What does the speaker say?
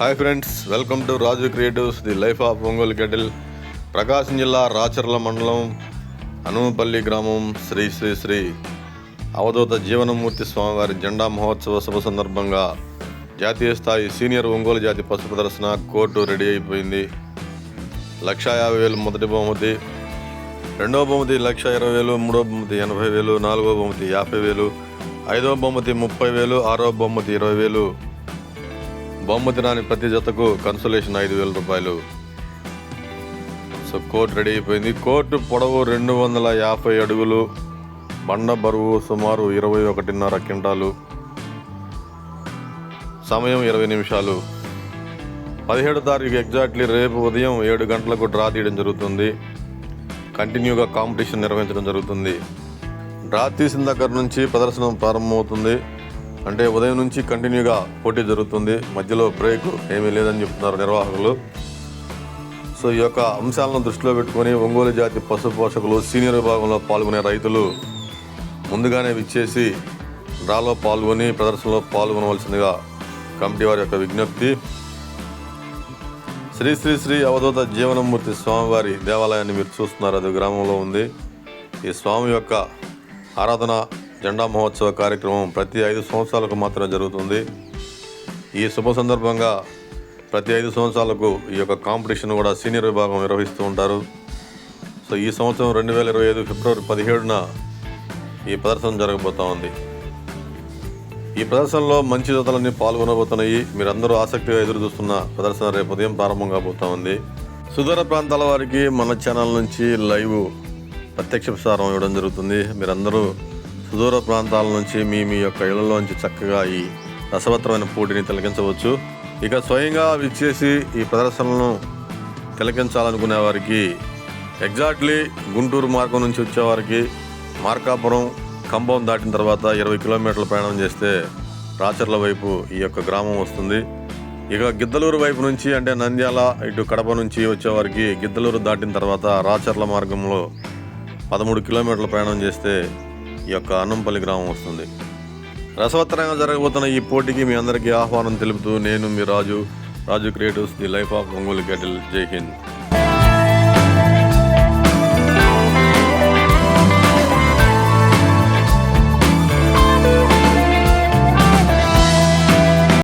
Hi friends welcome to Raju creatives the life of Ongole గెటిల్ Prakasam జిల్లా రాచర్ల మండలం హనుమపల్లి గ్రామం శ్రీ శ్రీ శ్రీ అవధూత జీవనమూర్తి స్వామివారి జెండా మహోత్సవ శుభ సందర్భంగా జాతీయ స్థాయి సీనియర్ ఒంగోలు జాతి పశు ప్రదర్శన కోర్టు రెడీ అయిపోయింది. లక్ష యాభై వేలు మొదటి బహుమతి రెండవ బహుమతి లక్ష ఇరవై వేలు మూడవ బహుమతి ఎనభై వేలు నాలుగవ బహుమతి యాభై వేలు ఐదవ బహుమతి ముప్పై వేలు ఆరో బహుమతి ఇరవై వేలు. బహుమతి రాని ప్రతి జతకు కన్సలేషన్ ఐదు వేల రూపాయలు. సో కోర్టు రెడీ అయిపోయింది. కోర్టు పొడవు రెండు వందల యాభై అడుగులు. బండ బరువు సుమారు ఇరవై ఒకటిన్నర క్వింటాలు. సమయం ఇరవై నిమిషాలు. పదిహేడు తారీఖు ఎగ్జాక్ట్లీ రేపు ఉదయం ఏడు గంటలకు డ్రా తీయడం జరుగుతుంది. కంటిన్యూగా కాంపిటీషన్ నిర్వహించడం జరుగుతుంది. డ్రా తీసిన దగ్గర నుంచి ప్రదర్శన ప్రారంభమవుతుంది. అంటే ఉదయం నుంచి కంటిన్యూగా పోటీ జరుగుతుంది. మధ్యలో బ్రేక్ ఏమీ లేదని చెప్తున్నారు నిర్వాహకులు. సో ఈ యొక్క అంశాలను దృష్టిలో పెట్టుకొని ఒంగోలు జాతి పశు పోషకులు సీనియర్ విభాగంలో పాల్గొనే రైతులు ముందుగానే విచ్చేసి డ్రాలో పాల్గొని ప్రదర్శనలో పాల్గొనవలసిందిగా కమిటీ వారి యొక్క విజ్ఞప్తి. శ్రీ శ్రీ శ్రీ అవధూత జీవనమూర్తి స్వామివారి దేవాలయాన్ని మీరు చూస్తున్నారు. అది గ్రామంలో ఉంది. ఈ స్వామి యొక్క ఆరాధన జెండా మహోత్సవ కార్యక్రమం ప్రతి ఐదు సంవత్సరాలకు మాత్రమే జరుగుతుంది. ఈ శుభ సందర్భంగా ప్రతి ఐదు సంవత్సరాలకు ఈ యొక్క కాంపిటీషన్ కూడా సీనియర్ విభాగం నిర్వహిస్తూ ఉంటారు. సో ఈ సంవత్సరం రెండు వేల ఇరవై ఐదు ఫిబ్రవరి పదిహేడున ఈ ప్రదర్శన జరగబోతా ఉంది. ఈ ప్రదర్శనలో మంచి జతలన్నీ పాల్గొనబోతున్నాయి. మీరందరూ ఆసక్తిగా ఎదురు చూస్తున్న ప్రదర్శన రేపు ఉదయం ప్రారంభం కాబోతా ఉంది. సుదూర ప్రాంతాల వారికి మన ఛానల్ నుంచి లైవ్ ప్రత్యక్ష ప్రసారం ఇవ్వడం జరుగుతుంది. మీరందరూ సుదూర ప్రాంతాల నుంచి మీ మీ యొక్క ఇళ్ళలోంచి చక్కగా ఈ రసవత్తరమైన పోటీని తిలకించవచ్చు. ఇక స్వయంగా విచ్చేసి ఈ ప్రదర్శనలను తిలకించాలనుకునే వారికి ఎగ్జాక్ట్లీ గుంటూరు మార్గం నుంచి వచ్చేవారికి మార్కాపురం కంబం దాటిన తర్వాత ఇరవై కిలోమీటర్ల ప్రయాణం చేస్తే రాచర్ల వైపు ఈ యొక్క గ్రామం వస్తుంది. ఇక గిద్దలూరు వైపు నుంచి అంటే నంద్యాల ఇటు కడప నుంచి వచ్చేవారికి గిద్దలూరు దాటిన తర్వాత రాచర్ల మార్గంలో పదమూడు కిలోమీటర్ల ప్రయాణం చేస్తే ఈ యొక్క అన్నంపల్లి గ్రామం వస్తుంది. రసవత్తరంగా జరగబోతున్న ఈ పోటీకి మీ అందరికీ ఆహ్వానం తెలుపుతూ నేను మీ Raju Raju creatives the life of Ongole గెటిల్ జై హింద్.